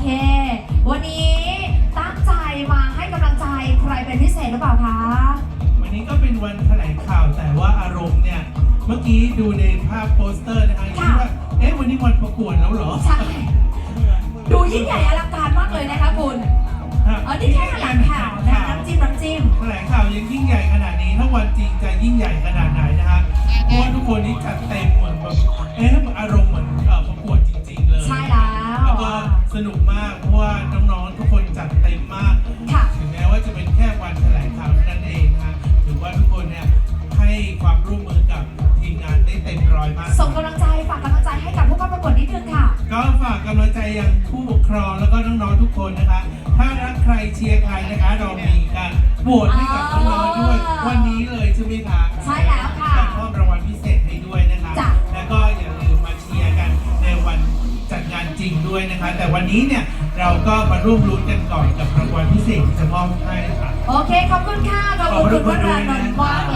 เค วันนี้ตั้งใจมาให้กำลังใจใครเป็นพิเศษหรือเปล่าคะ วันนี้ก็เป็นวันแถลงข่าวแต่ว่าอารมณ์เนี่ย เมื่อกี้ดูในภาพโปสเตอร์นะคะคิดว่า เอ๊ะวันนี้วันประกวดแล้วเหรอ ใช่ ดูยิ่งใหญ่อลังการมากเลยนะคะคุณฮะเออนี่แค่แถลงข่าวนะน้ำจิ้มน้ำจิ้มแถลงข่าวยังยิ่งใหญ่ขนาดนี้ถ้าวันจริงจะยิ่งใหญ่ขนาดไหนนะคะเพราะว่าทุกคนนี่จัดเต็มเหมือนแบบเอ๊ะ เพราะว่าน้องๆทุกคนจัดเต็มมาก ค่ะ ถึงแม้ว่าจะเป็นแค่วันแถลงข่าวเท่านั้นเองนะถือว่าทุกคนเนี่ยให้ความร่วมมือกับทีมงานได้เต็มร้อยมาก ส่งกำลังใจฝากกำลังใจให้กับผู้เข้าประกวดนิดนึงค่ะ ก็ฝากกำลังใจยังผู้ปกครองแล้วก็น้องๆทุกคนนะคะ ถ้ารักใครเชียร์ใครนะคะเรามีการโหวตให้กับน้องๆด้วยวันนี้เลยใช่ไหมคะ ด้วยนะคะ แต่วันนี้เนี่ยเราก็มาร่วมรุ้นกันก่อนกับรางวัลพิเศษที่จะมอบให้ค่ะ โอเค ขอบคุณค่ะ ขอบคุณคุณวรานนท์มากเลยนะคะ